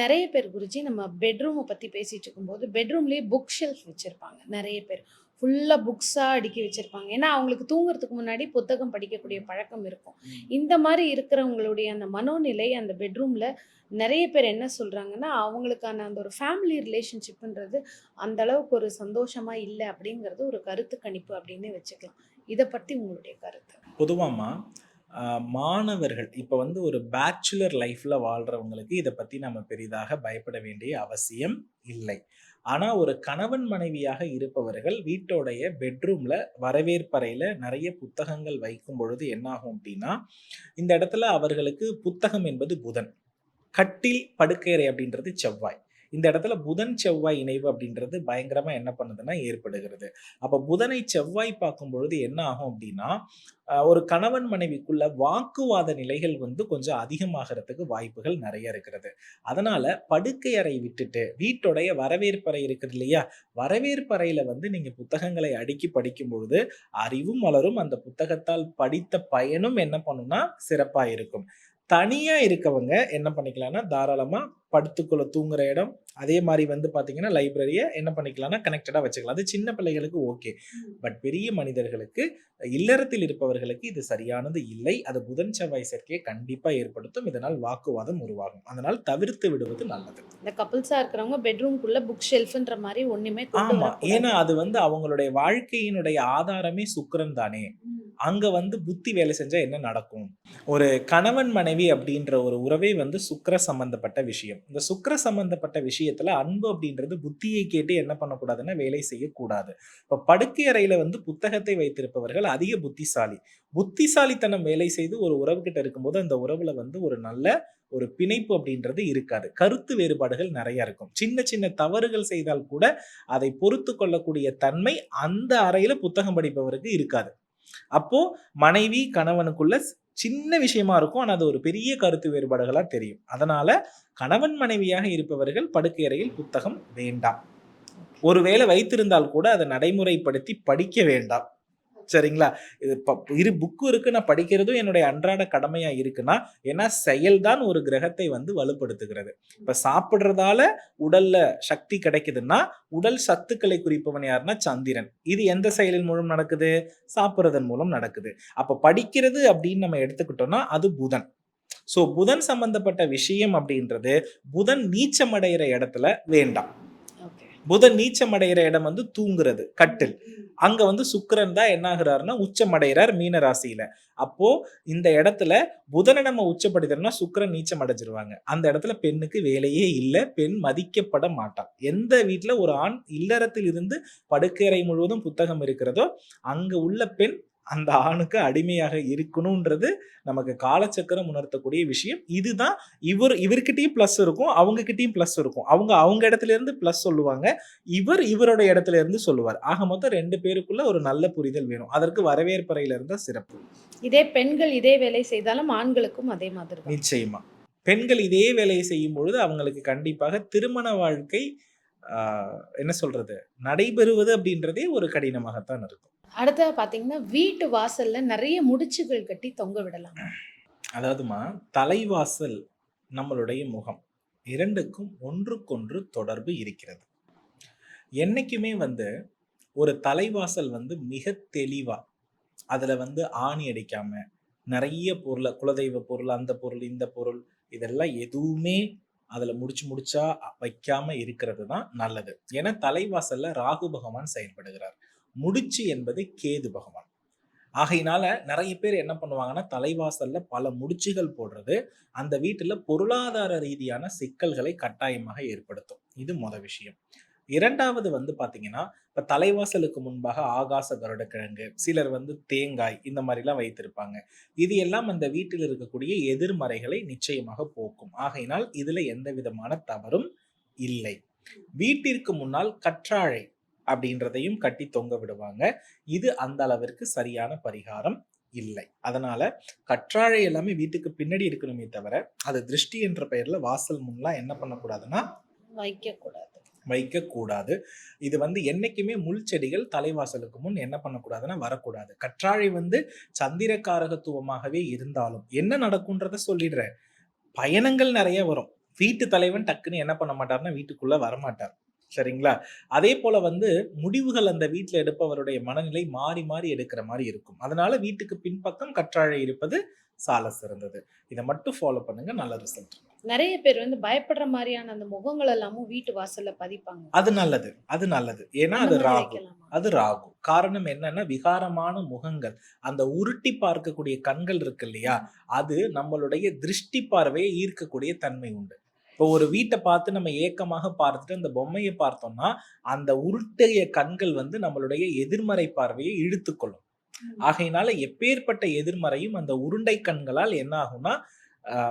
நிறைய பேர் குருஜி நம்ம பெட்ரூமை பற்றி பேசிட்டு இருக்கும்போது பெட்ரூம்லேயே புக் ஷெல்ஃப் வச்சுருப்பாங்க நிறைய பேர். ஃபுல்லாக புக்ஸாக அடுக்கி வச்சுருப்பாங்க. ஏன்னா அவங்களுக்கு தூங்குறதுக்கு முன்னாடி புத்தகம் படிக்கக்கூடிய பழக்கம் இருக்கும். இந்த மாதிரி இருக்கிறவங்களுடைய அந்த மனோநிலை அந்த பெட்ரூமில் நிறைய பேர் என்ன சொல்கிறாங்கன்னா அவங்களுக்கான அந்த ஒரு ஃபேமிலி ரிலேஷன்ஷிப்புன்றது அந்த அளவுக்கு ஒரு சந்தோஷமாக இல்லை அப்படிங்கிறது ஒரு கருத்து கணிப்பு அப்படின்னு வச்சுக்கலாம். இதை பற்றி உங்களுடைய கருத்து? பொதுவாம்மா மாணவர்கள் இப்போ வந்து ஒரு பேச்சுலர் லைஃப்பில் வாழ்கிறவங்களுக்கு இதை பற்றி நம்ம பெரிதாக பயப்பட வேண்டிய அவசியம் இல்லை. ஆனால் ஒரு கணவன் மனைவியாக இருப்பவர்கள் வீட்டோடைய பெட்ரூமில் வரவேற்பறையில் நிறைய புத்தகங்கள் வைக்கும் பொழுது என்னாகும் அப்படின்னா இந்த இடத்துல அவர்களுக்கு புத்தகம் என்பது புதன். கட்டில் படுக்கையறை அப்படின்றது செவ்வாய். இந்த இடத்துல புதன் செவ்வாய் இணைவு அப்படின்றது பயங்கரமா என்ன பண்ணுதுன்னா ஏற்படுகிறது. அப்ப புதனை செவ்வாய் பார்க்கும் பொழுது என்ன ஆகும் அப்படின்னா ஒரு கணவன் மனைவிக்குள்ள வாக்குவாத நிலைகள் வந்து கொஞ்சம் அதிகமாகிறதுக்கு வாய்ப்புகள் நிறைய இருக்கிறது. அதனால படுக்கை அறை விட்டுட்டு வீட்டுடைய வரவேற்பறை இருக்குது இல்லையா? வரவேற்பறையில வந்து நீங்க புத்தகங்களை அடுக்கி படிக்கும் பொழுது அறிவும் மலரும். அந்த புத்தகத்தால் படித்த பயனும் என்ன பண்ணும்னா சிறப்பா இருக்கும். தனியா இருக்கவங்க என்ன பண்ணிக்கலாம்னா தாராளமா படுத்துக்குள்ள தூங்குற இடம் அதே மாதிரி வந்து பாத்தீங்கன்னா லைப்ரரியை என்ன பண்ணிக்கலாம்னா கனெக்டடா வச்சுக்கலாம். அது சின்ன பிள்ளைகளுக்கு ஓகே பட் பெரிய மனிதர்களுக்கு இல்லறத்தில் இருப்பவர்களுக்கு இது சரியானது இல்லை. அது புதன் செவ்வாய் சேர்க்கையை கண்டிப்பா ஏற்படுத்தும். இதனால் வாக்குவாதம் உருவாகும். அதனால் தவிர்த்து விடுவது நல்லது. இந்த கப்புள்ஸாக இருக்கிறவங்க பெட்ரூம்குள்ளே புக் ஷெல்ஃப்ன்ற மாதிரி ஒன்றுமே கொண்டு ஆமா. வரக்கூடாது. ஏன்னா அது வந்து அவங்களுடைய வாழ்க்கையினுடைய ஆதாரமே சுக்கிரன் தானே. அங்க வந்து புத்தி வேலை செஞ்சா என்ன நடக்கும்? ஒரு கணவன் மனைவி அப்படின்ற ஒரு உறவே வந்து சுக்கர சம்பந்தப்பட்ட விஷயம். இந்த சுக்கர சம்பந்தப்பட்ட விஷயத்துல அன்பு அப்படின்றது புத்தியை கேட்டு என்ன பண்ணக்கூடாதுன்னா வேலை செய்யக்கூடாது. இப்ப படுக்கை அறையில வந்து புத்தகத்தை வைத்திருப்பவர்கள் அதிக புத்திசாலி. புத்திசாலித்தனம் வேலை செய்து ஒரு உறவு கிட்ட இருக்கும்போது அந்த உறவுல வந்து ஒரு நல்ல ஒரு பிணைப்பு அப்படின்றது இருக்காது. கருத்து வேறுபாடுகள் நிறைய இருக்கும். சின்ன சின்ன தவறுகள் செய்தால் கூட அதை பொறுத்து கொள்ளக்கூடிய தன்மை அந்த அறையில புத்தகம் படிப்பவருக்கு இருக்காது. அப்போ மனைவி கணவனுக்குள்ள சின்ன விஷயமா இருக்கும். ஆனா அது ஒரு பெரிய கருத்து வேறுபாடுகளா தெரியும். அதனால கணவன் மனைவியாக இருப்பவர்கள் படுக்கை அறையில் புத்தகம் வேண்டாம். ஒருவேளை வைத்திருந்தால் கூட அதை நடைமுறைப்படுத்தி படிக்க வேண்டாம். சரிங்களா? இது இரு புக்கு இருக்கு. நான் படிக்கிறதும் என்னுடைய அன்றாட கடமையா இருக்குன்னா ஏன்னா செயல்தான் ஒரு கிரகத்தை வந்து வலுப்படுத்துகிறது. இப்ப சாப்பிடுறதால உடல்ல சக்தி கிடைக்குதுன்னா உடல் சத்துக்களை குறிப்பவன் யாருன்னா சந்திரன். இது எந்த செயலின் மூலம் நடக்குது? சாப்பிட்றதன் மூலம் நடக்குது. அப்ப படிக்கிறது அப்படின்னு நம்ம எடுத்துக்கிட்டோம்னா அது புதன். சோ புதன் சம்பந்தப்பட்ட விஷயம் அப்படின்றது புதன் நீச்சமடைகிற இடத்துல வேண்டாம். புதன் நீச்சமடைகிற இடம் வந்து தூங்குறது கட்டில். அங்க வந்து சுக்கரன் தான் என்ன ஆகுறாருன்னா உச்சமடைகிறார் மீன ராசியில அப்போ இந்த இடத்துல புதனை நம்ம உச்சப்படுத்தணும்னா சுக்கிரன் நீச்சம் அடைஞ்சிருவாங்க. அந்த இடத்துல பெண்ணுக்கு வேலையே இல்லை பெண் மதிக்கப்பட மாட்டாள் எந்த வீட்டில் ஒரு ஆண் இல்லறத்தில் இருந்து படுக்கையறை முழுவதும் புத்தகம் இருக்கிறதோ அங்க உள்ள பெண் அந்த ஆணுக்கு அடிமையாக இருக்கணும்ன்றது நமக்கு காலச்சக்கரம் உணர்த்தக்கூடிய விஷயம். இதுதான் இவர் இவர்கிட்டயும் ப்ளஸ் இருக்கும் அவங்க கிட்டயும் ப்ளஸ் இருக்கும். அவங்க அவங்க இடத்துல இருந்து ப்ளஸ் சொல்லுவாங்க. இவர் இவரோட இடத்துல இருந்து சொல்லுவார். ஆக மொத்தம் ரெண்டு பேருக்குள்ள ஒரு நல்ல புரிதல் வேணும். அதற்கு வரவேற்பறையில இருந்தா சிறப்பு. இதே பெண்கள் இதே வேலை செய்தாலும் ஆண்களுக்கும் அதே மாதிரி நிச்சயமா. பெண்கள் இதே வேலையை செய்யும் பொழுது அவங்களுக்கு கண்டிப்பாக திருமண வாழ்க்கை என்ன சொல்றது? நடைபெறுவது அப்படின்றதே ஒரு கடினமாகத்தான் இருக்கும். அடுத்தது பார்த்தீங்கன்னா வீட்டு வாசல்ல நிறைய முடிச்சுகள் கட்டி தொங்க விடலாம். அதாவதுமா தலைவாசல் நம்மளுடைய முகம். இரண்டுக்கும் ஒன்றுக்கொன்று தொடர்பு இருக்கிறது. என்னைக்குமே வந்து ஒரு தலைவாசல் வந்து மிக தெளிவா அதுல வந்து ஆணி அடிக்காம நிறைய பொருளை குலதெய்வ பொருள் அந்த பொருள் இந்த பொருள் இதெல்லாம் எதுவுமே அதுல முடிச்சு முடிச்சா வைக்காம இருக்கிறது தான் நல்லது. ஏன்னா தலைவாசல்ல ராகு பகவான் செயல்படுகிறார். முடிச்சு என்பது கேது பகவான். ஆகையினால நிறைய பேர் என்ன பண்ணுவாங்கன்னா தலைவாசல்ல பல முடிச்சுகள் போடுறது அந்த வீட்டுல பொருளாதார ரீதியான சிக்கல்களை கட்டாயமாக ஏற்படுத்தும். இது முத விஷயம். இரண்டாவது வந்து பாத்தீங்கன்னா இப்ப தலைவாசலுக்கு முன்பாக ஆகாச கருடக்கிழங்கு சிலர் வந்து தேங்காய் இந்த மாதிரிலாம் வைத்திருப்பாங்க. இது எல்லாம் அந்த வீட்டில் இருக்கக்கூடிய எதிர்மறைகளை நிச்சயமாக போக்கும். ஆகையினால் இதுல எந்த விதமான தவறும் இல்லை. வீட்டிற்கு முன்னால் கற்றாழை அப்படின்றதையும் கட்டி தொங்க விடுவாங்க. இது அந்த அளவிற்கு சரியான பரிகாரம் இல்லை. அதனால கற்றாழை எல்லாமே வீட்டுக்கு பின்னாடி இருக்கணுமே தவிர அது திருஷ்டி என்ற பெயர்ல வாசல் முன்லாம் என்ன பண்ணக்கூடாதுன்னா வைக்கக்கூடாது. வைக்கக்கூடாது. இது வந்து என்னைக்குமே முள் செடிகள் தலைவாசலுக்கு முன் என்ன பண்ணக்கூடாதுன்னா வரக்கூடாது. கற்றாழை வந்து சந்திரகாரகத்துவமாகவே இருந்தாலும் என்ன நடக்கும்ன்றத சொல்லிடுறேன். பயணங்கள் நிறைய வரும். வீட்டு தலைவன் டக்குன்னு என்ன பண்ண மாட்டார்னா வீட்டுக்குள்ள வரமாட்டார். சரிங்களா? அதே போல வந்து முடிவுகள் அந்த வீட்டில் எடுப்பவருடைய மனநிலை மாறி மாறி எடுக்கிற மாதிரி இருக்கும். அதனால வீட்டுக்கு பின்பக்கம் கற்றாழை இருப்பது சால சிறந்தது. இதை மட்டும் ஃபாலோ பண்ணுங்க நல்ல ரிசல்ட் நிறைய பேர் வந்து பயப்படுற மாதிரியான அந்த முகங்கள் எல்லாமும் வீட்டு வாசல்ல பதிப்பாங்க. அது நல்லது அது நல்லது. ஏன்னா அது ராகு? அது ராகு. காரணம் என்னன்னா விகாரமான முகங்கள். அந்த உருட்டி பார்க்கக்கூடிய கண்கள் இருக்கு இல்லையா? அது நம்மளுடைய திருஷ்டி பார்வையை ஈர்க்கக்கூடிய தன்மை உண்டு. இப்போ ஒரு வீட்டை பார்த்து நம்ம ஏக்கமாக பார்த்துட்டு அந்த பொம்மையை பார்த்தோம்னா அந்த உருட்டைய கண்கள் வந்து நம்மளுடைய எதிர்மறை பார்வையை இழுத்துக்கொள்ளும். ஆகையினால எப்பேற்பட்ட எதிர்மறையும் அந்த உருண்டை கண்களால் என்ன ஆகும்னா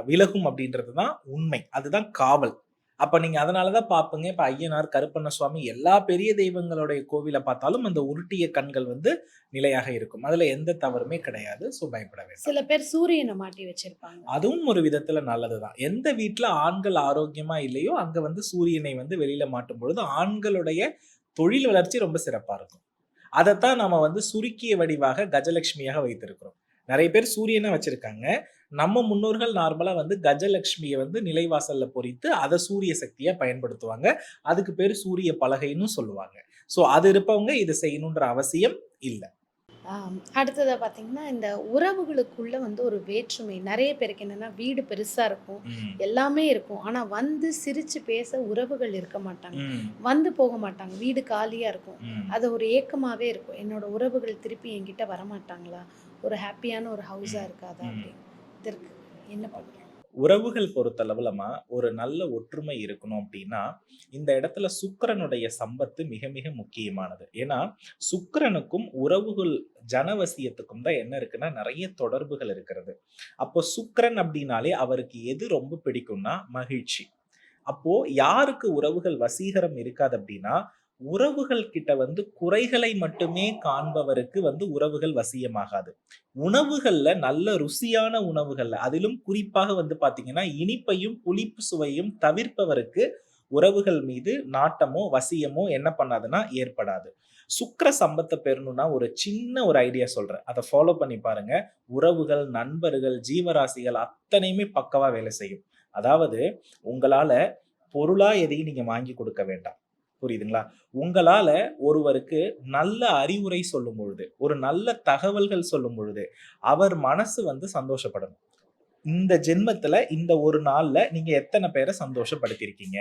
விலகும் அப்படின்றது தான் உண்மை. அதுதான் காவல். அப்ப நீங்க அதனாலதான் பாப்பீங்க. இப்ப ஐயனார் கருப்பண்ண சுவாமி எல்லா பெரிய தெய்வங்களுடைய கோவிலை பார்த்தாலும் அந்த உருட்டிய கண்கள் வந்து நிலையாக இருக்கும். அதுல எந்த தவறுமே கிடையாது. ஸோ பயப்பட வேண்டாம். சில பேர் சூரியனை மாட்டி வச்சிருப்பாங்க. அதுவும் ஒரு விதத்துல நல்லதுதான். எந்த வீட்ல ஆண்கள் ஆரோக்கியமா இல்லையோ அங்க வந்து சூரியனை வந்து வெளியில மாட்டும் பொழுது ஆண்களுடைய தொழில் வளர்ச்சி ரொம்ப சிறப்பா இருக்கும். அதைத்தான் நாம வந்து சுருக்கிய வடிவாக கஜலட்சுமியாக வைத்திருக்கிறோம். நிறைய பேர் சூரியனை வச்சிருக்காங்க. நம்ம முன்னோர்கள் நார்மலா வந்து கஜலட்சுமியை வந்து நிலைவாசல்ல பொறித்து அதை சூரிய சக்தியா பயன்படுத்துவாங்க. அதுக்கு பேர் சூரிய பலகைன்னு சொல்லுவாங்க. ஸோ அது இருப்பவங்க இதை செய்யணுன்ற அவசியம் இல்லை. ஆம், அடுத்ததா பாத்தீங்கன்னா இந்த உறவுகளுக்குள்ள வந்து ஒரு வேற்றுமை. நிறைய பேருக்கு என்னன்னா வீடு பெருசா இருக்கும். எல்லாமே இருக்கும். ஆனா வந்து சிரிச்சு பேச உறவுகள் இருக்க மாட்டாங்க. வந்து போக மாட்டாங்க. வீடு காலியா இருக்கும். அது ஒரு ஏக்கமாவே இருக்கும். என்னோட உறவுகள் திருப்பி என்கிட்ட வரமாட்டாங்களா? ஒரு ஹாப்பியான ஒரு ஹவுஸா இருக்காதா. அப்படின்னு. இதற்கு என்ன பண்ணுறேன் உறவுகள் பொறுத்தளவுலமா ஒரு நல்ல ஒற்றுமை இருக்கணும் அப்படின்னா இந்த இடத்துல சுக்கரனுடைய சம்பத்து மிக மிக முக்கியமானது. ஏன்னா சுக்கரனுக்கும் உறவுகள் ஜனவசியத்துக்கும் தான் என்ன இருக்குன்னா நிறைய தொடர்புகள் இருக்கிறது. அப்போ சுக்கரன் அப்படின்னாலே அவருக்கு எது ரொம்ப பிடிக்கும்னா மகிழ்ச்சி. அப்போ யாருக்கு உறவுகள் வசீகரம் இருக்காது அப்படின்னா உறவுகள் கிட்ட வந்து குறைகளை மட்டுமே காண்பவருக்கு வந்து உறவுகள் வசியமாகாது. உணவுகள்ல நல்ல ருசியான உணவுகள்ல அதிலும் குறிப்பாக வந்து பாத்தீங்கன்னா இனிப்பையும் புளிப்பு சுவையும் தவிர்ப்பவருக்கு உறவுகள் மீது நாட்டமோ வசியமோ என்ன பண்ணாதுன்னா ஏற்படாது. சுக்கிர சம்பத்தை பெறணும்னா ஒரு சின்ன ஒரு ஐடியா சொல்றேன். அதை ஃபாலோ பண்ணி பாருங்க. உறவுகள் நண்பர்கள் ஜீவராசிகள் அத்தனையுமே பக்கவா வேலை செய்யும். அதாவது உங்களால பொருளா எதையும் நீங்க வாங்கி கொடுக்க வேண்டாம். புரியுதுங்களா? உங்களால ஒருவருக்கு நல்ல அறிவுரை சொல்லும் பொழுது ஒரு நல்ல தகவல்கள் சொல்லும் பொழுது அவர் மனசு வந்து சந்தோஷப்படணும். இந்த ஜென்மத்துல இந்த ஒரு நாள்ல நீங்க எத்தனை பேரை சந்தோஷப்படுத்திருக்கீங்க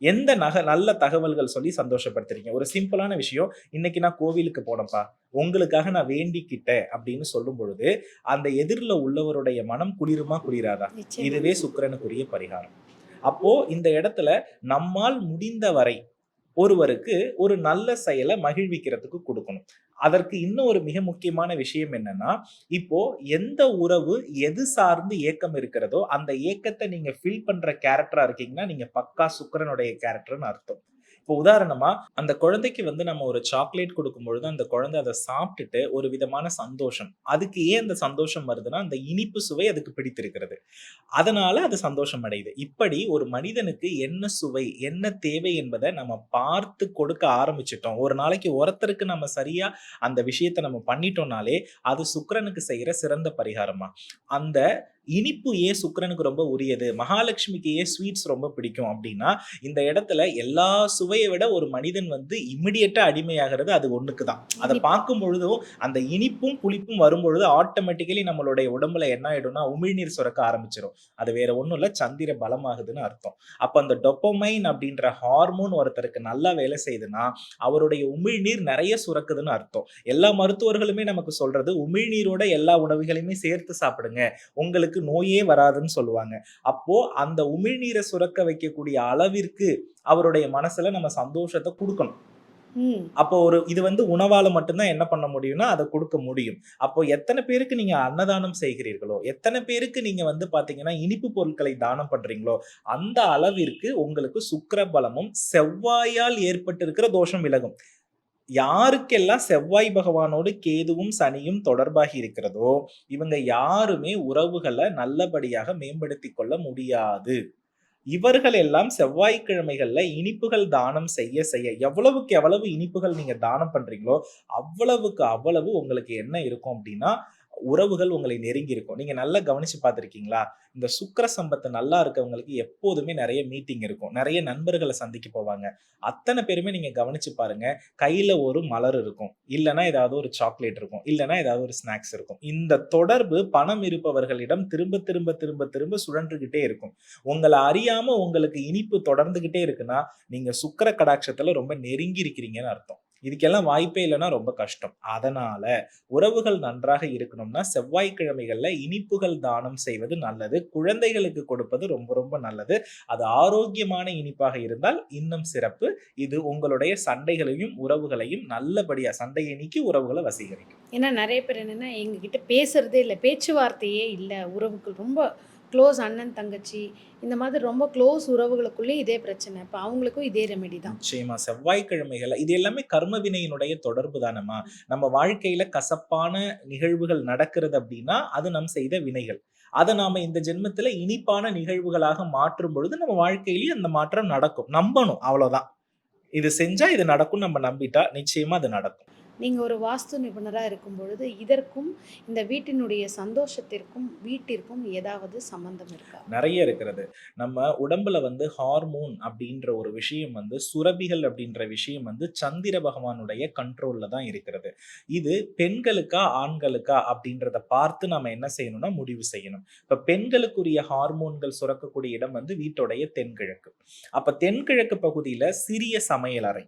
எந்த நக நல்ல தகவல்கள் சொல்லி சந்தோஷப்படுத்துறீங்க ஒரு சிம்பிளான விஷயம் இன்னைக்கு நான் கோவிலுக்கு போனப்பா உங்களுக்காக நான் வேண்டிக்கிட்டேன் அப்படின்னு சொல்லும் பொழுது அந்த எதிரில் உள்ளவருடைய மனம் குளிருமா குளிராதா. இதுவே சுக்கிரனுக்குரிய பரிகாரம். அப்போ இந்த இடத்துல நம்மால் முடிந்த வரை ஒருவருக்கு ஒரு நல்ல செயலை மகிழ்விக்கிறதுக்கு கொடுக்கணும். அதற்கு இன்னும் ஒரு மிக முக்கியமான விஷயம் என்னன்னா இப்போ எந்த உறவு எது சார்ந்து ஏக்கம் இருக்கிறதோ அந்த ஏக்கத்தை நீங்க ஃபில் பண்ற கேரக்டரா இருக்கீங்கன்னா நீங்க பக்கா சுக்கரனுடைய கேரக்டர்னு அர்த்தம். இப்போ உதாரணமா அந்த குழந்தைக்கு வந்து நம்ம ஒரு சாக்லேட் கொடுக்கும் பொழுது அந்த குழந்தை அதை சாப்பிட்டுட்டு ஒரு விதமான சந்தோஷம். அதுக்கு ஏன் அந்த சந்தோஷம் வருதுன்னா அந்த இனிப்பு சுவை அதுக்கு பிடித்திருக்கிறது. அதனால அது சந்தோஷம் அடையுது. இப்படி ஒரு மனிதனுக்கு என்ன சுவை என்ன தேவை என்பதை நம்ம பார்த்து கொடுக்க ஆரம்பிச்சிட்டோம். ஒரு நாளைக்கு ஒருத்தருக்கு நம்ம சரியா அந்த விஷயத்தை நம்ம பண்ணிட்டோம்னாலே அது சுக்கரனுக்கு செய்கிற சிறந்த பரிகாரமா. அந்த இனிப்பு ஏன் சுக்கிரனுக்கு ரொம்ப உரியது? மகாலட்சுமிக்கு ஏன் ஸ்வீட்ஸ் ரொம்ப பிடிக்கும் அப்படின்னா இந்த இடத்துல எல்லா சுவையை விட ஒரு மனிதன் வந்து இமிடியட்டா அடிமையாகிறது அது ஒண்ணுக்கு தான் அதை. பார்க்கும் பொழுதும் அந்த இனிப்பும் புளிப்பும் வரும் பொழுது ஆட்டோமேட்டிக்கலி நம்மளுடைய உடம்புல என்ன ஆயிடும்னா உமிழ்நீர் சுரக்க ஆரம்பிச்சிடும் அது வேற ஒண்ணும் இல்ல சந்திர பலமாகுதுன்னு அர்த்தம். அப்ப அந்த டொப்பமைன் அப்படின்ற ஹார்மோன் ஒருத்தருக்கு நல்லா வேலை செய்யுதுன்னா அவருடைய உமிழ்நீர் நிறைய சுரக்குதுன்னு அர்த்தம். எல்லா மருத்துவர்களுமே நமக்கு சொல்றது உமிழ்நீரோட எல்லா உணவுகளையுமே சேர்த்து சாப்பிடுங்க. உங்களுக்கு நோயே வராதுன்னு சொல்லுவாங்க. அப்போ அந்த உமிழ்நீரை சுரக்க வைக்கக்கூடிய அளவிற்கு அவருடைய மனசுல நம்ம சந்தோஷத்தை கொடுக்கணும். அப்போ ஒரு இது வந்து உணவால மட்டும்தான் என்ன பண்ண முடியும்னா அதை கொடுக்க முடியும். அப்போ எத்தனை பேருக்கு நீங்க அன்னதானம் செய்கிறீர்களோ எத்தனை பேருக்கு நீங்க வந்து பாத்தீங்கன்னா இனிப்பு பொருட்களை தானம் பண்றீங்களோ அந்த அளவிற்கு உங்களுக்கு சுக்கிர பலமும் செவ்வாயால் ஏற்பட்டிருக்கிற தோஷம் விலகும். யாருக்கெல்லாம் செவ்வாய் பகவானோடு கேதுவும் சனியும் தொடர்பாகி இருக்கிறதோ இவங்க யாருமே உறவுகளை நல்லபடியாக மேம்படுத்தி கொள்ள முடியாது. இவர்கள் எல்லாம் செவ்வாய்க்கிழமைகள்ல இனிப்புகள் தானம் செய்ய செய்ய எவ்வளவுக்கு எவ்வளவு இனிப்புகள் நீங்க தானம் பண்றீங்களோ அவ்வளவுக்கு அவ்வளவு உங்களுக்கு என்ன இருக்கும் அப்படின்னா உறவுகள் உங்களை நெருங்கி இருக்கும் நீங்க நல்லா கவனிச்சு பார்த்துருக்கீங்களா? இந்த சுக்கர சம்பத்து நல்லா இருக்கவங்களுக்கு எப்போதுமே நிறைய மீட்டிங் இருக்கும். நிறைய நண்பர்களை சந்திக்க போவாங்க. அத்தனை பேருமே நீங்க கவனிச்சு பாருங்க கையில ஒரு மலர் இருக்கும். இல்லைன்னா ஏதாவது ஒரு சாக்லேட் இருக்கும். இல்லைன்னா ஏதாவது ஒரு ஸ்நாக்ஸ் இருக்கும். இந்த தொடர்பு பணம் இருப்பவர்களிடம் திரும்ப திரும்ப திரும்ப திரும்ப சுழன்றுகிட்டே இருக்கும். உங்களை அறியாம உங்களுக்கு இனிப்பு தொடர்ந்துகிட்டே இருக்குன்னா நீங்க சுக்கர கடாட்சத்துல ரொம்ப நெருங்கி இருக்கிறீங்கன்னு அர்த்தம். இதுக்கெல்லாம் வாய்ப்பே இல்லைன்னா ரொம்ப கஷ்டம். அதனால உறவுகள் நன்றாக இருக்கணும்னா செவ்வாய்க்கிழமைகளில் இனிப்புகள் தானம் செய்வது நல்லது. குழந்தைகளுக்கு கொடுப்பது ரொம்ப ரொம்ப நல்லது. அது ஆரோக்கியமான இனிப்பாக இருந்தால் இன்னும் சிறப்பு. இது உங்களுடைய சண்டைகளையும் உறவுகளையும் நல்லபடியாக சண்டையை நீக்கி உறவுகளை வசீகரிக்கும். ஏன்னா நிறைய பேர் என்னென்னா எங்ககிட்ட பேசுகிறதே இல்லை. பேச்சுவார்த்தையே இல்லை. உறவுக்கு ரொம்ப க்ளோஸ் அண்ணன் தங்கச்சி இந்த மாதிரி ரொம்ப க்ளோஸ் உறவுகளுக்குள்ளே இதே பிரச்சனை. இப்போ அவங்களுக்கும் இதே ரெமெடி தான். நிச்சயமா. செவ்வாய்க்கிழமைகள் இது எல்லாமே கர்ம வினையினுடைய தொடர்பு தானம்மா. நம்ம வாழ்க்கையில கசப்பான நிகழ்வுகள் நடக்கிறது அப்படின்னா அது நம் செய்த வினைகள். அதை நாம இந்த ஜென்மத்துல இனிப்பான நிகழ்வுகளாக மாற்றும் பொழுது நம்ம வாழ்க்கையிலேயே அந்த மாற்றம் நடக்கும். நம்பணும். அவ்வளவுதான். இது செஞ்சா இது நடக்கும் நம்ம நம்பிட்டா நிச்சயமா அது நடக்கும். நீங்கள் ஒரு வாஸ்து நிபுணராக இருக்கும் பொழுது இதற்கும் இந்த வீட்டினுடைய சந்தோஷத்திற்கும் வீட்டிற்கும் ஏதாவது சம்பந்தம் இருக்கா? நிறைய இருக்கிறது. நம்ம உடம்புல வந்து ஹார்மோன் அப்படின்ற ஒரு விஷயம் வந்து சுரபிகள் அப்படின்ற விஷயம் வந்து சந்திர பகவானுடைய கண்ட்ரோல்ல தான் இருக்கிறது. இது பெண்களுக்கா ஆண்களுக்கா அப்படின்றத பார்த்து நம்ம என்ன செய்யணும்னா முடிவு செய்யணும். இப்ப பெண்களுக்குரிய ஹார்மோன்கள் சுரக்கக்கூடிய இடம் வந்து வீட்டுடைய தென்கிழக்கு. அப்ப தென்கிழக்கு பகுதியில சிறிய சமையலறை.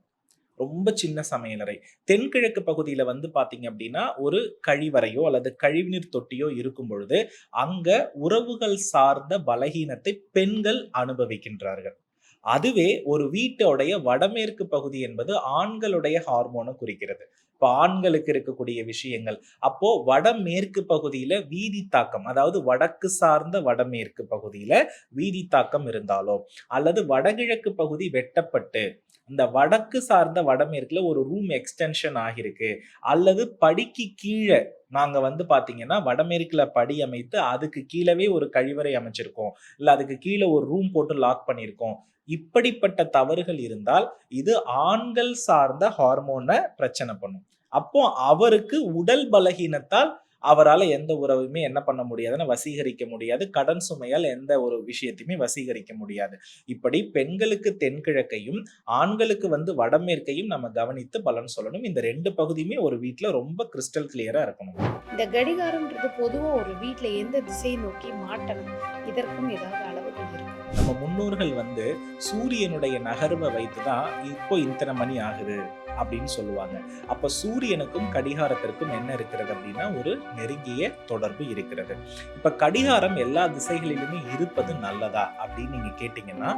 ரொம்ப சின்ன சமையலறை தென்கிழக்கு பகுதியில் வந்து பார்த்தீங்க அப்படின்னா ஒரு கழிவறையோ அல்லது கழிவுநீர் தொட்டியோ இருக்கும் பொழுது அங்க உறவுகள் சார்ந்த பலகீனத்தை பெண்கள் அனுபவிக்கின்றார்கள். அதுவே ஒரு வீட்டோடைய வடமேற்கு பகுதி என்பது ஆண்களுடைய ஹார்மோனை குறிக்கிறது. இப்போ ஆண்களுக்கு இருக்கக்கூடிய விஷயங்கள். அப்போ வடமேற்கு பகுதியில வீதி தாக்கம் அதாவது வடக்கு சார்ந்த வடமேற்கு பகுதியில வீதி தாக்கம் இருந்தாலோ அல்லது வடகிழக்கு பகுதி வெட்டப்பட்டு இந்த வடக்கு சார்ந்த வடமேற்குல ஒரு ரூம் எக்ஸ்டென்ஷன் ஆகிருக்கு அல்லது படிக்கு கீழே நாங்க வந்து பாத்தீங்கன்னா வடமேற்குல படி அமைத்து அதுக்கு கீழவே ஒரு கழிவறை அமைச்சிருக்கோம். இல்ல அதுக்கு கீழே ஒரு ரூம் போட்டு லாக் பண்ணியிருக்கோம். இப்படிப்பட்ட தவறுகள் இருந்தால் இது ஆண்கள் சார்ந்த ஹார்மோனை பிரச்சனை பண்ணும். அப்போ அவருக்கு உடல் பலகீனத்தால் அவரால் எந்த உறவுமே என்ன பண்ண முடியாதுன்னு வசீகரிக்க முடியாது. கடன் சுமையால் எந்த ஒரு விஷயத்தையுமே வசீகரிக்க முடியாது. இப்படி பெண்களுக்கு தென்கிழக்கையும் ஆண்களுக்கு வந்து வடமேற்கையும் நம்ம கவனித்து பலன் சொல்லணும். இந்த ரெண்டு பகுதியுமே ஒரு வீட்டில் ரொம்ப கிறிஸ்டல் கிளியரா இருக்கணும். இந்த கடிகாரம்ன்றது பொதுவாக ஒரு வீட்டில் எந்த திசையை நோக்கி மாட்டணும். இதற்கும் ஏதாவது அளவுகள் இருக்கும் நம்ம முன்னோர்கள் வந்து சூரியனுடைய நகர்வை வைத்து தான் இப்போ இத்தனை மணி ஆகுது அப்படின்னு சொல்லுவாங்க. அப்ப சூரியனுக்கும் கடிகாரத்திற்கும் என்ன இருக்கிறது அப்படின்னா ஒரு நெருங்கிய தொடர்பு இருக்கிறது. இப்ப கடிகாரம் எல்லா திசைகளிலுமே இருப்பது நல்லதா அப்படின்னு நீங்க கேட்டீங்கன்னா